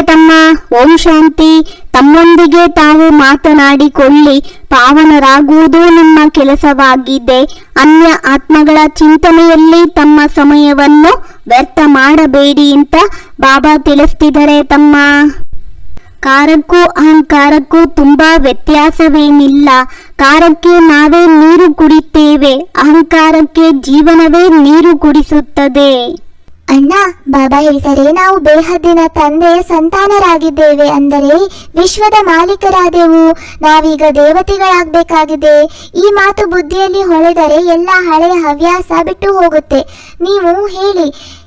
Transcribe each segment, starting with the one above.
ತಮ್ಮ ಓಂ ಶಾಂತಿ. ತಮ್ಮೊಂದಿಗೆ ತಾವು ಮಾತನಾಡಿಕೊಳ್ಳಿ. ಪಾವನರಾಗುವುದು ನಿಮ್ಮ ಕೆಲಸವಾಗಿದೆ. ಅನ್ಯ ಆತ್ಮಗಳ ಚಿಂತನೆಯಲ್ಲಿ ತಮ್ಮ ಸಮಯವನ್ನು ವ್ಯರ್ಥ ಮಾಡಬೇಡಿ ಅಂತ ಬಾಬಾ ತಿಳಿಸ್ತಿದ್ದಾರೆ ತಮ್ಮ. ಕಾರಕ್ಕೂ ಅಹಂಕಾರಕ್ಕೂ ತುಂಬಾ ವ್ಯತ್ಯಾಸವೇನಿಲ್ಲ. ಕಾರಕ್ಕೆ ನಾವೇ ನೀರು ಕುಡಿತೇವೆ ಅಹಂಕಾರಕ್ಕೆ ಜೀವನವೇ ನೀರು ಕುಡಿಸುತ್ತದೆ. ಅಣ್ಣ, ಬಾಬಾ ಹೇಳ್ತಾರೆ ನಾವು ಬೇಹದ್ದಿನ ತಂದೆ ಸಂತಾನರಾಗಿದ್ದೇವೆ ಅಂದರೆ ವಿಶ್ವದ ಮಾಲೀಕರಾದೆವು. ನಾವೀಗ ದೇವತೆಗಳಾಗಬೇಕಾಗಿದೆ. ಈ ಮಾತು ಬುದ್ಧಿಯಲ್ಲಿ ಹೊಳೆದರೆ ಎಲ್ಲ ಹಳೆಯ ಹವ್ಯಾಸ ಬಿಟ್ಟು ಹೋಗುತ್ತೆ. ನೀವು ಹೇಳಿ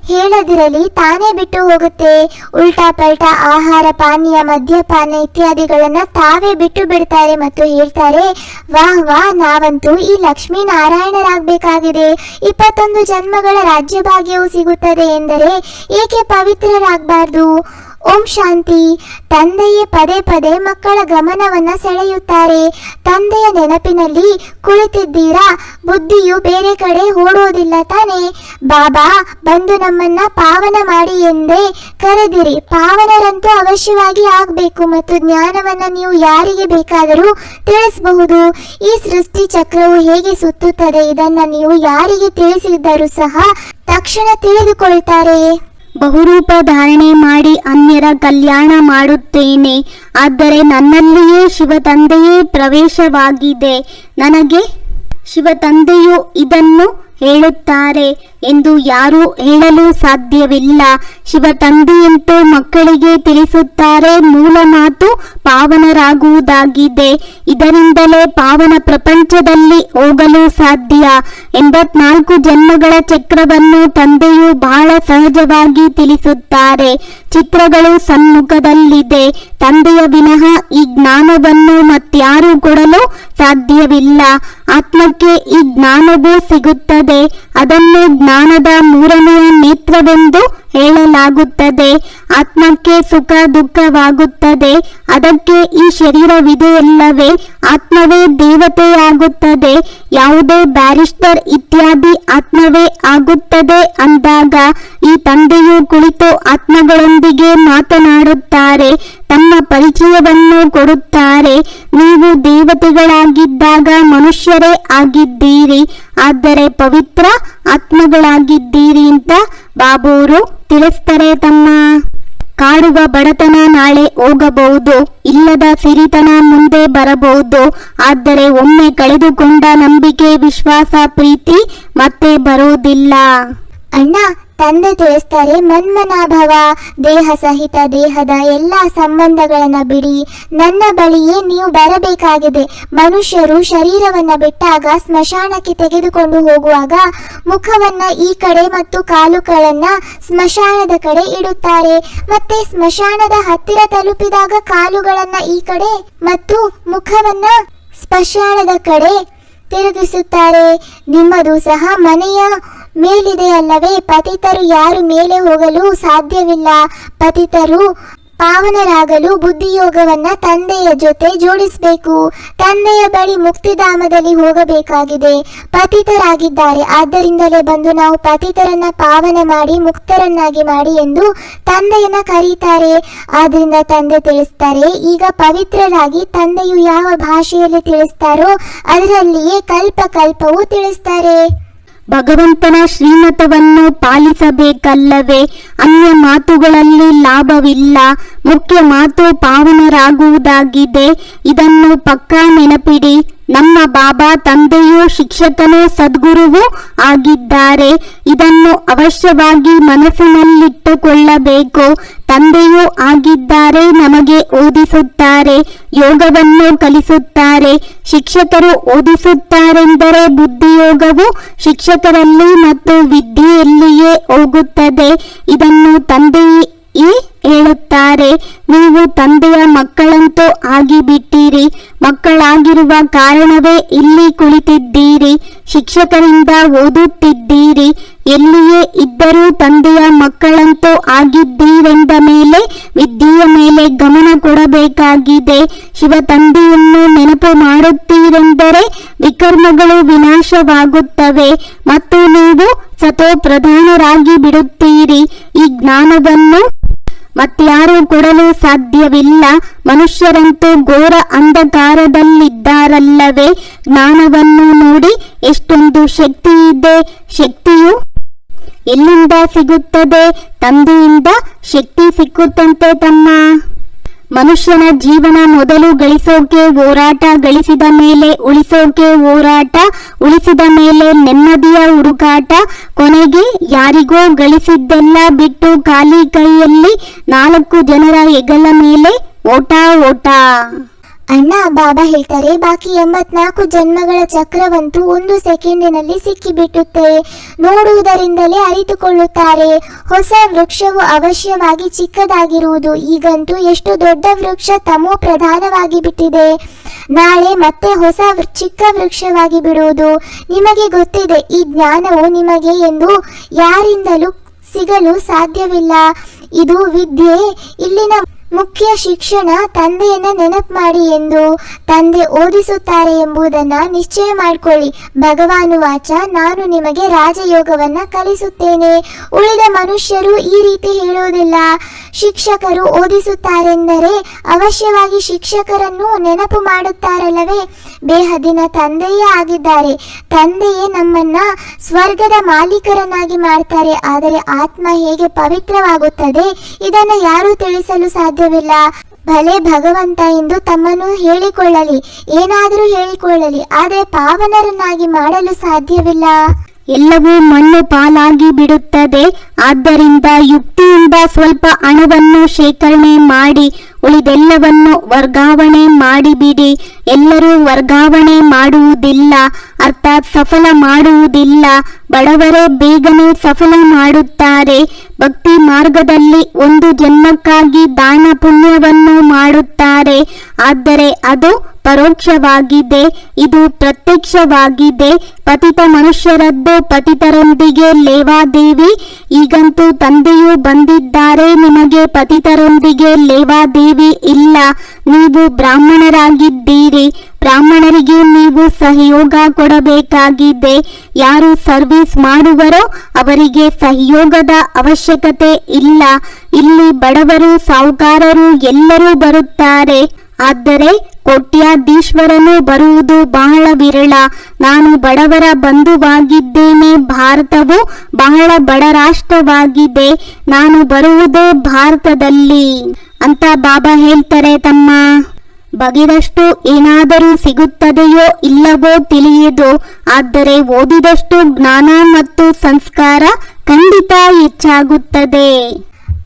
ಹೇಳದಿರಲಿ, ತಾನೇ ಬಿಟ್ಟು ಹೋಗುತ್ತೆ. ಉಲ್ಟಾ ಪಲ್ಟಾ ಆಹಾರ, ಪಾನೀಯ, ಮದ್ಯಪಾನ ಇತ್ಯಾದಿಗಳನ್ನ ತಾವೇ ಬಿಟ್ಟು ಬಿಡ್ತಾರೆ ಮತ್ತು ಹೇಳ್ತಾರೆ, ವಾಹ್ ವಾಹ್, ನಾವಂತೂ ಈ ಲಕ್ಷ್ಮೀ ನಾರಾಯಣರಾಗಬೇಕಾಗಿದೆ ಇಪ್ಪತ್ತೊಂದು ಜನ್ಮಗಳ ರಾಜ್ಯಭಾಗ್ಯವೂ ಸಿಗುತ್ತದೆ ಎಂದರೆ ಏಕೆ ಪವಿತ್ರರಾಗಬಾರ್ದು? ಓಂ ಶಾಂತಿ. ತಂದೆಯೇ ಪದೇ ಪದೇ ಮಕ್ಕಳ ಗಮನವನ್ನ ಸೆಳೆಯುತ್ತಾರೆ. ತಂದೆಯ ನೆನಪಿನಲ್ಲಿ ಕುಳಿತಿದ್ದೀರಾ? ಬುದ್ಧಿಯು ಬೇರೆ ಕಡೆ ಓಡೋದಿಲ್ಲ ತಾನೆ? ಬಾಬಾ, ಬಂದು ನಮ್ಮನ್ನ ಪಾವನ ಮಾಡಿ ಎಂದೇ ಕರೆದಿರಿ. ಪಾವನರಂತೂ ಅವಶ್ಯವಾಗಿ ಆಗಬೇಕು ಮತ್ತು ಜ್ಞಾನವನ್ನ ನೀವು ಯಾರಿಗೆ ಬೇಕಾದರೂ ತಿಳಿಸಬಹುದು. ಈ ಸೃಷ್ಟಿ ಚಕ್ರವು ಹೇಗೆ ಸುತ್ತುತ್ತದೆ ಇದನ್ನ ನೀವು ಯಾರಿಗೆ ತಿಳಿಸಿದ್ದರೂ ಸಹ ತಕ್ಷಣ ತಿಳಿದುಕೊಳ್ತಾರೆ. ಬಹುರೂಪ ಧಾರಣೆ ಮಾಡಿ ಅನ್ಯರ ಕಲ್ಯಾಣ ಮಾಡುತ್ತೇನೆ. ಆದರೆ ನನ್ನಲ್ಲಿಯೇ ಶಿವ ತಂದೆಯೇ ಪ್ರವೇಶವಾಗಿದೆ. ನನಗೆ ಶಿವ ತಂದೆಯು ಇದನ್ನು ಹೇಳುತ್ತಾರೆ ಎಂದು ಯಾರೂ ಹೇಳಲು ಸಾಧ್ಯವಿಲ್ಲ. ಶಿವ ತಂದೆಯಂತೂ ಮಕ್ಕಳಿಗೆ ತಿಳಿಸುತ್ತಾರೆ ಮೂಲ ಮಾತು ಪಾವನರಾಗುವುದಾಗಿದೆ. ಇದರಿಂದಲೇ ಪಾವನ ಪ್ರಪಂಚದಲ್ಲಿ ಹೋಗಲು ಸಾಧ್ಯ. ಎಂಬತ್ನಾಲ್ಕು ಜನ್ಮಗಳ ಚಕ್ರವನ್ನು ಬಹಳ ಸಹಜವಾಗಿ ತಿಳಿಸುತ್ತಾರೆ. ಚಿತ್ರಗಳು ಸಮ್ಮುಖದಲ್ಲಿದೆ. ತಂದೆಯ ವಿನಃ ಈ ಜ್ಞಾನವನ್ನು ಮತ್ಯಾರೂ ಕೊಡಲು ಸಾಧ್ಯವಿಲ್ಲ. ಆತ್ಮಕ್ಕೆ ಈ ಜ್ಞಾನವೂ ಸಿಗುತ್ತದೆ. ಅದನ್ನು ಜ್ಞಾನದ ಮೂರನೆಯ ನೇತ್ರವೆಂದು ಹೇಳಲಾಗುತ್ತದೆ. ಆತ್ಮಕ್ಕೆ ಸುಖ, ದುಃಖವಾಗುತ್ತದೆ. ಅದಕ್ಕೆ ಈ ಶರೀರವಿದೆಯಲ್ಲವೇ ಆತ್ಮವೇ ದೇವತೆಯಾಗುತ್ತದೆ. ಯಾವುದೇ ಬ್ಯಾರಿಸ್ಟರ್ ಇತ್ಯಾದಿ ಆತ್ಮವೇ ಆಗುತ್ತದೆ ಅಂದಾಗ ಈ ತಂದೆಯು ಕುಳಿತು ಆತ್ಮಗಳೊಂದಿಗೆ ಮಾತನಾಡುತ್ತಾರೆ. ತಮ್ಮ ಪರಿಚಯವನ್ನು ಕೊಡುತ್ತಾರೆ. ನೀವು ದೇವತೆಗಳಾಗಿದ್ದಾಗ ಮನುಷ್ಯರೇ ಆಗಿದ್ದೀರಿ. ಆದರೆ ಪವಿತ್ರ ಆತ್ಮಗಳಾಗಿದ್ದೀರಿ ಅಂತ ಬಾಬೂರು ತಿಳಿಸ್ತಾರೆ ತಮ್ಮ ಕಾಡುವ ಬಡತನ ನಾಳೆ ಹೋಗಬಹುದು, ಇಲ್ಲದ ಸಿರಿತನ ಮುಂದೆ ಬರಬಹುದು. ಆದರೆ ಒಮ್ಮೆ ಕಳೆದುಕೊಂಡ ನಂಬಿಕೆ, ವಿಶ್ವಾಸ, ಪ್ರೀತಿ ಮತ್ತೆ ಬರುವುದಿಲ್ಲ. ಅಣ್ಣ, ತಂದೆ ತಿಳಿಸ್ತಾರೆ, ಮನ್ಮನಾಭವ, ದೇಹ ಸಹಿತ ದೇಹದ ಎಲ್ಲ ಸಂಬಂಧಗಳನ್ನ ಬಿಡಿ. ನನ್ನ ಬಳಿಯೇ ನೀವು ಬರಬೇಕಾಗಿದೆ. ಮನುಷ್ಯರು ಶರೀರವನ್ನ ಬಿಟ್ಟಾಗ ಸ್ಮಶಾನಕ್ಕೆ ತೆಗೆದುಕೊಂಡು ಹೋಗುವಾಗ ಮುಖವನ್ನ ಈ ಕಡೆ ಮತ್ತು ಕಾಲುಗಳನ್ನ ಸ್ಮಶಾನದ ಕಡೆ ಇಡುತ್ತಾರೆ. ಮತ್ತೆ ಸ್ಮಶಾನದ ಹತ್ತಿರ ತಲುಪಿದಾಗ ಕಾಲುಗಳನ್ನ ಈ ಕಡೆ ಮತ್ತು ಮುಖವನ್ನ ಸ್ಮಶಾನದ ಕಡೆ ತಿರುಗಿಸುತ್ತಾರೆ. ನಿಮ್ಮದು ಸಹ ಮನೆಯ ಮೇಲಿದೆ ಅಲ್ಲವೇ ಪತಿತರು ಯಾರು ಮೇಲೆ ಹೋಗಲು ಸಾಧ್ಯವಿಲ್ಲ. ಪತಿತರು ಪಾವನರಾಗಲು ಬುದ್ಧಿಯೋಗವನ್ನ ತಂದೆಯ ಜೊತೆ ಜೋಡಿಸಬೇಕು. ತಂದೆಯ ಬಳಿ ಮುಕ್ತಿಧಾಮದಲ್ಲಿ ಹೋಗಬೇಕಾಗಿದೆ. ಪತಿತರಾಗಿದ್ದಾರೆ. ಆದ್ದರಿಂದಲೇ ಬಂದು ನಾವು ಪತಿತರನ್ನ ಪಾವನ ಮಾಡಿ ಮುಕ್ತರನ್ನಾಗಿ ಮಾಡಿ ಎಂದು ತಂದೆಯನ್ನ ಕರೀತಾರೆ. ಆದ್ರಿಂದ ತಂದೆ ತಿಳಿಸ್ತಾರೆ, ಈಗ ಪವಿತ್ರರಾಗಿ ತಂದೆಯು ಯಾವ ಭಾಷೆಯಲ್ಲಿ ತಿಳಿಸ್ತಾರೋ ಅದರಲ್ಲಿಯೇ ಕಲ್ಪ ಕಲ್ಪವು ತಿಳಿಸ್ತಾರೆ. ಭಗವಂತನ ಶ್ರೀಮತವನ್ನು ಪಾಲಿಸಬೇಕಲ್ಲವೇ? ಅನ್ಯ ಮಾತುಗಳಲ್ಲಿ ಲಾಭವಿಲ್ಲ. ಮುಖ್ಯ ಮಾತು ಪಾವನರಾಗುವುದಾಗಿದೆ. ಇದನ್ನು ಪಕ್ಕಾ ನೆನಪಿಡಿ. ನಮ್ಮ ಬಾಬಾ ತಂದೆಯೂ ಶಿಕ್ಷಕನೂ ಸದ್ಗುರುವೂ ಆಗಿದ್ದಾರೆ. ಇದನ್ನು ಅವಶ್ಯವಾಗಿ ಮನಸ್ಸಿನಲ್ಲಿಟ್ಟುಕೊಳ್ಳಬೇಕು. ತಂದೆಯೂ ಆಗಿದ್ದಾರೆ, ನಮಗೆ ಓದಿಸುತ್ತಾರೆ, ಯೋಗವನ್ನು ಕಲಿಸುತ್ತಾರೆ. ಶಿಕ್ಷಕರು ಓದಿಸುತ್ತಾರೆಂದರೆ ಬುದ್ಧಿಯೋಗವು ಶಿಕ್ಷಕರಲ್ಲಿ ಮತ್ತು ವಿದ್ಯೆಯಲ್ಲಿಯೇ ಹೋಗುತ್ತದೆ. ಇದನ್ನು ತಂದೆಯೇ ಹೇಳುತ್ತಾರೆ, ನೀವು ತಂದೆಯ ಮಕ್ಕಳಂತೂ ಆಗಿಬಿಟ್ಟಿರಿ. ಮಕ್ಕಳಾಗಿರುವ ಕಾರಣವೇ ಇಲ್ಲಿ ಕುಳಿತಿದ್ದೀರಿ. ಶಿಕ್ಷಕರಿಂದ ಓದುತ್ತಿದ್ದೀರಿ. ಎಲ್ಲಿಯೇ ಇದ್ದರೂ ತಂದೆಯ ಮಕ್ಕಳಂತೂ ಆಗಿದ್ದೀರೆಂದ ಮೇಲೆ ವಿದ್ಯೆಯ ಮೇಲೆ ಗಮನ ಕೊಡಬೇಕಾಗಿದೆ. ಶಿವ ತಂದೆಯನ್ನು ನೆನಪು ಮಾಡುತ್ತೀರೆಂದರೆ ವಿಕರ್ಮಗಳು ವಿನಾಶವಾಗುತ್ತವೆ. ಮತ್ತು ನೀವು ಸತೋ ಪ್ರಧಾನರಾಗಿ ಬಿಡುತ್ತೀರಿ ಈ ಜ್ಞಾನವನ್ನು ಮತ್ಯಾರೂ ಕೊಡಲು ಸಾಧ್ಯವಿಲ್ಲ. ಮನುಷ್ಯರಂತೂ ಘೋರ ಅಂಧಕಾರದಲ್ಲಿದ್ದಾರಲ್ಲವೇ? ಜ್ಞಾನವನ್ನು ನೋಡಿ ಎಷ್ಟೊಂದು ಶಕ್ತಿ ಇದೆ. ಶಕ್ತಿಯು ಎಲ್ಲಿಂದ ಸಿಗುತ್ತದೆ? ತಂದೆಯಿಂದ ಶಕ್ತಿ ಸಿಕ್ಕುತ್ತಂತೆ ತಮ್ಮ ಮನುಷ್ಯನ ಜೀವನ ಮೊದಲು ಗಳಿಸೋಕೆ ಹೋರಾಟ, ಗಳಿಸಿದ ಮೇಲೆ ಉಳಿಸೋಕೆ ಹೋರಾಟ, ಉಳಿಸಿದ ಮೇಲೆ ನೆಮ್ಮದಿಯ ಹುಡುಕಾಟ. ಕೊನೆಗೆ ಯಾರಿಗೋ ಗಳಿಸಿದ್ದೆಲ್ಲ ಬಿಟ್ಟು ಖಾಲಿ ಕೈಯಲ್ಲಿ ನಾಲ್ಕು ಜನರ ಹೆಗಲ ಮೇಲೆ ಓಟ ಓಟ. ಅಣ್ಣ, ಬಾಬಾ ಹೇಳ್ತಾರೆ, ಬಾಕಿ ಎಂಬತ್ನಾಲ್ಕು ಜನ್ಮಗಳ ಚಕ್ರವಂತೂ ಒಂದು ಸೆಕೆಂಡಿನಲ್ಲಿ ಸಿಕ್ಕಿಬಿಟ್ಟುತ್ತೆ. ನೋಡುವುದರಿಂದಲೇ ಅರಿತುಕೊಳ್ಳುತ್ತಾರೆ. ಹೊಸ ವೃಕ್ಷವು ಅವಶ್ಯವಾಗಿ ಚಿಕ್ಕದಾಗಿರುವುದು. ಈಗಂತೂ ಎಷ್ಟು ದೊಡ್ಡ ವೃಕ್ಷ ತಮೋ ಪ್ರಧಾನವಾಗಿ ಬಿಟ್ಟಿದೆ ನಾಳೆ ಮತ್ತೆ ಹೊಸ ಚಿಕ್ಕ ವೃಕ್ಷವಾಗಿ ಬಿಡುವುದು ನಿಮಗೆ ಗೊತ್ತಿದೆ, ಈ ಜ್ಞಾನವು ನಿಮಗೆ ಎಂದು ಯಾರಿಂದಲೂ ಸಿಗಲು ಸಾಧ್ಯವಿಲ್ಲ. ಇದು ವಿದ್ಯೆ, ಇಲ್ಲಿನ ಮುಖ್ಯ ಶಿಕ್ಷಣ ತಂದೆಯನ್ನ ನೆನಪು ಮಾಡಿ ಎಂದು ತಂದೆ ಓದಿಸುತ್ತಾರೆ ಎಂಬುದನ್ನ ನಿಶ್ಚಯ ಮಾಡಿಕೊಳ್ಳಿ. ಭಗವಾನು ವಾಚ, ನಾನು ನಿಮಗೆ ರಾಜಯೋಗವನ್ನ ಕಲಿಸುತ್ತೇನೆ. ಉಳಿದ ಮನುಷ್ಯರು ಈ ರೀತಿ ಹೇಳುವುದಿಲ್ಲ ಶಿಕ್ಷಕರು ಓದಿಸುತ್ತಾರೆಂದರೆ ಅವಶ್ಯವಾಗಿ ಶಿಕ್ಷಕರನ್ನು ನೆನಪು ಮಾಡುತ್ತಾರಲ್ಲವೇ? ಬೇಹದಿನ ತಂದೆಯೇ ಆಗಿದ್ದಾರೆ. ತಂದೆಯೇ ನಮ್ಮನ್ನ ಸ್ವರ್ಗದ ಮಾಲೀಕರನ್ನಾಗಿ ಮಾಡ್ತಾರೆ. ಆದರೆ ಆತ್ಮ ಹೇಗೆ ಪವಿತ್ರವಾಗುತ್ತದೆ, ಇದನ್ನ ಯಾರೂ ತಿಳಿಸಲು ಸಾಧ್ಯವಿಲ್ಲ. ಭಲೆ ಭಗವಂತ ಎಂದು ತಮ್ಮನ್ನು ಹೇಳಿಕೊಳ್ಳಲಿ. ಏನಾದರೂ ಹೇಳಿಕೊಳ್ಳಲಿ. ಆದರೆ ಪಾವನರನ್ನಾಗಿ ಮಾಡಲು ಸಾಧ್ಯವಿಲ್ಲ. ಎಲ್ಲವೂ ಮಣ್ಣು ಪಾಲಾಗಿ ಬಿಡುತ್ತದೆ. ಆದ್ದರಿಂದ ಯುಕ್ತಿಯಿಂದ ಸ್ವಲ್ಪ ಹಣವನ್ನು ಶೇಖರಣೆ ಮಾಡಿ, ಉಳಿದೆಲ್ಲವನ್ನು ವರ್ಗಾವಣೆ ಮಾಡಿಬಿಡಿ. ಎಲ್ಲರೂ ವರ್ಗಾವಣೆ ಮಾಡುವುದಿಲ್ಲ, ಅರ್ಥಾತ್ ಸಫಲ ಮಾಡುವುದಿಲ್ಲ. ಬಡವರೇ ಬೇಗನೆ ಸಫಲ ಮಾಡುತ್ತಾರೆ. ಭಕ್ತಿ ಮಾರ್ಗದಲ್ಲಿ ಒಂದು ಜನ್ಮಕ್ಕಾಗಿ ದಾನ ಪುಣ್ಯವನ್ನು ಮಾಡುತ್ತಾರೆ. ಆದರೆ ಅದು ಪರೋಕ್ಷವಾಗಿದೆ, ಇದು ಪ್ರತ್ಯಕ್ಷವಾಗಿದೆ. ಪತಿತ ಮನುಷ್ಯರದ್ದು ಪತಿತರೊಂದಿಗೆ ಲೇವಾದೇವಿ. ಈಗಂತೂ ತಂದೆಯು ಬಂದಿದ್ದಾರೆ, ನಿಮಗೆ ಪತಿತರೊಂದಿಗೆ ಲೇವಾದೇವಿ ಇಲ್ಲ. ನೀವು ಬ್ರಾಹ್ಮಣರಾಗಿದ್ದೀರಿ. ಬ್ರಾಹ್ಮಣರಿಗೆ ನೀವು ಸಹಯೋಗ ಕೊಡಬೇಕಾಗಿದೆ. ಯಾರು ಸರ್ವಿಸ್ ಮಾಡುವರೋ ಅವರಿಗೆ ಸಹಯೋಗದ ಅವಶ್ಯಕತೆ ಇಲ್ಲ. ಇಲ್ಲಿ ಬಡವರು, ಸಾಹುಕಾರರು ಎಲ್ಲರೂ ಬರುತ್ತಾರೆ. ಆದರೆ ಕೋಟ್ಯಾಧೀಶ್ವರನು ಬರುವುದು ಬಹಳ ವಿರಳ. ನಾನು ಬಡವರ ಬಂಧುವಾಗಿದ್ದೇನೆ, ಭಾರತವು ಬಹಳ ಬಡ ರಾಷ್ಟ್ರವಾಗಿದೆ. ನಾನು ಬರುವುದೇ ಭಾರತದಲ್ಲಿ. ಅಂತ ಬಾಬಾ ಹೇಳ್ತಾರೆ ತಮ್ಮ. ಬಗೆದಷ್ಟು ಏನಾದರೂ ಸಿಗುತ್ತದೆಯೋ ಇಲ್ಲವೋ ತಿಳಿಯದು. ಆದರೆ ಓದಿದಷ್ಟು ಜ್ಞಾನ ಮತ್ತು ಸಂಸ್ಕಾರ ಖಂಡಿತ ಹೆಚ್ಚಾಗುತ್ತದೆ.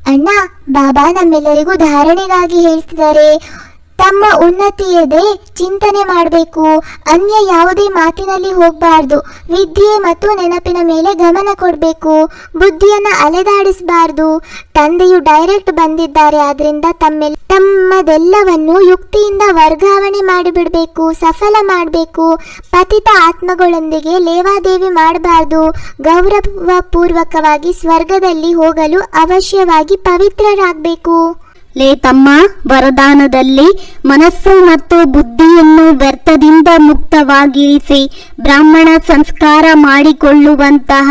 ಅಣ್ಣ, ಬಾಬಾ ನಮ್ಮೆಲ್ಲರಿಗೂ ಧಾರಣೆಗಾಗಿ ಹೇಳ್ತಿದ್ದಾರೆ. ತಮ್ಮ ಉನ್ನತಿಯದೇ ಚಿಂತನೆ ಮಾಡಬೇಕು. ಅನ್ಯ ಯಾವುದೇ ಮಾತಿನಲ್ಲಿ ಹೋಗಬಾರ್ದು. ವಿದ್ಯೆ ಮತ್ತು ನೆನಪಿನ ಮೇಲೆ ಗಮನ ಕೊಡಬೇಕು. ಬುದ್ಧಿಯನ್ನ ಅಲೆದಾಡಿಸಬಾರ್ದು. ತಂದೆಯು ಡೈರೆಕ್ಟ್ ಬಂದಿದ್ದಾರೆ, ಆದ್ರಿಂದ ತಮ್ಮ ತಮ್ಮದೆಲ್ಲವನ್ನು ಯುಕ್ತಿಯಿಂದ ವರ್ಗಾವಣೆ ಮಾಡಿಬಿಡಬೇಕು, ಸಫಲ ಮಾಡಬೇಕು. ಪತಿತ ಆತ್ಮಗಳೊಂದಿಗೆ ಲೇವಾದೇವಿ ಮಾಡಬಾರ್ದು. ಗೌರವಪೂರ್ವಕವಾಗಿ ಸ್ವರ್ಗದಲ್ಲಿ ಹೋಗಲು ಅವಶ್ಯವಾಗಿ ಪವಿತ್ರರಾಗಬೇಕು. ಲೇ ತಮ್ಮ, ವರದಾನದಲ್ಲಿ ಮನಸ್ಸು ಮತ್ತು ಬುದ್ಧಿಯನ್ನು ವ್ಯರ್ಥದಿಂದ ಮುಕ್ತವಾಗಿರಿಸಿ ಬ್ರಾಹ್ಮಣ ಸಂಸ್ಕಾರ ಮಾಡಿಕೊಳ್ಳುವಂತಹ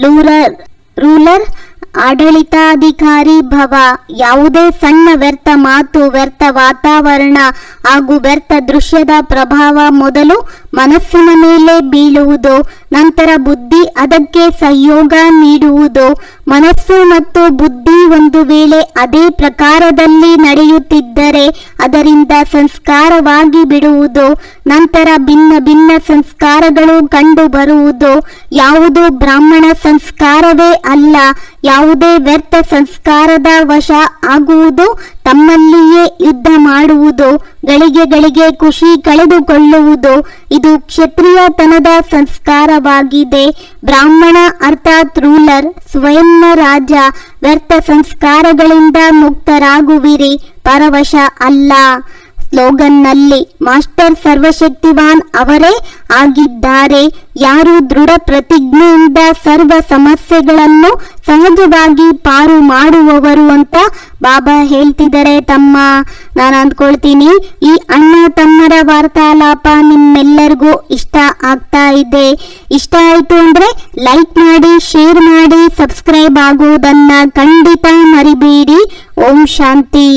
ಲೂರರ್ ರೂಲರ್ ಆಡಳಿತಾಧಿಕಾರಿ ಭವ, ಯಾವುದೇ ಸಣ್ಣ ವ್ಯರ್ಥ ಮಾತು ವ್ಯರ್ಥ ವಾತಾವರಣ ಹಾಗೂ ವ್ಯರ್ಥ ದೃಶ್ಯದ ಪ್ರಭಾವ ಮೊದಲು ಮನಸ್ಸಿನ ಮೇಲೆ ಬೀಳುವುದು, ನಂತರ ಬುದ್ಧಿ ಅದಕ್ಕೆ ಸಹಯೋಗ ನೀಡುವುದು, ಮನಸ್ಸು ಮತ್ತು ಬುದ್ಧಿ ಒಂದು ವೇಳೆ ಅದೇ ಪ್ರಕಾರದಲ್ಲಿ ನಡೆಯುತ್ತಿದ್ದರೆ ಅದರಿಂದ ಸಂಸ್ಕಾರವಾಗಿ ಬಿಡುವುದು, ನಂತರ ಭಿನ್ನ ಭಿನ್ನ ಸಂಸ್ಕಾರಗಳು ಕಂಡು ಬರುವುದು, ಯಾವುದು ಬ್ರಾಹ್ಮಣ ಸಂಸ್ಕಾರವೇ ಅಲ್ಲ, ಯಾವುದೇ ವ್ಯರ್ಥ ಸಂಸ್ಕಾರದ ವಶ ಆಗುವುದು ತಮ್ಮಲ್ಲಿಯೇ ಯುದ್ಧ ಮಾಡುವುದು, ಗಳಿಗೆ ಗಳಿಗೆ ಖುಷಿ ಕಳೆದುಕೊಳ್ಳುವುದು, ಇದು ಕ್ಷತ್ರಿಯತನದ ಸಂಸ್ಕಾರವಾಗಿದೆ. ಬ್ರಾಹ್ಮಣ ಅರ್ಥಾತ್ ರೂಲರ್ ಸ್ವಯಂ ರಾಜ, ವ್ಯರ್ಥ ಸಂಸ್ಕಾರಗಳಿಂದ ಮುಕ್ತರಾಗುವಿರಿ, ಪರವಶ ಅಲ್ಲ. ಸ್ಲೋಗನ್ನಲ್ಲಿ ಮಾಸ್ಟರ್ ಸರ್ವಶಕ್ತಿವಾನ್ ಅವರೇ ಆಗಿದ್ದಾರೆ. ಯಾರು ದೃಢ ಪ್ರತಿಜ್ಞೆಯಿಂದ ಸರ್ವ ಸಮಸ್ಯೆಗಳನ್ನು ಸಹಜವಾಗಿ ಪಾರು ಮಾಡುವವರು ಅಂತ ಬಾಬಾ ಹೇಳ್ತಿದ್ದಾರೆ ತಮ್ಮ. ನಾನು ಅಂದ್ಕೊಳ್ತೀನಿ, ಈ ಅಣ್ಣ ತಮ್ಮರ ವಾರ್ತಾಲಾಪ ನಿಮ್ಮೆಲ್ಲರಿಗೂ ಇಷ್ಟ ಆಗ್ತಾ ಇದೆ. ಇಷ್ಟ ಆಯ್ತು ಅಂದ್ರೆ ಲೈಕ್ ಮಾಡಿ, ಶೇರ್ ಮಾಡಿ, ಸಬ್ಸ್ಕ್ರೈಬ್ ಆಗುವುದನ್ನ ಖಂಡಿತ ಮರಿಬೇಡಿ. ಓಂ ಶಾಂತಿ.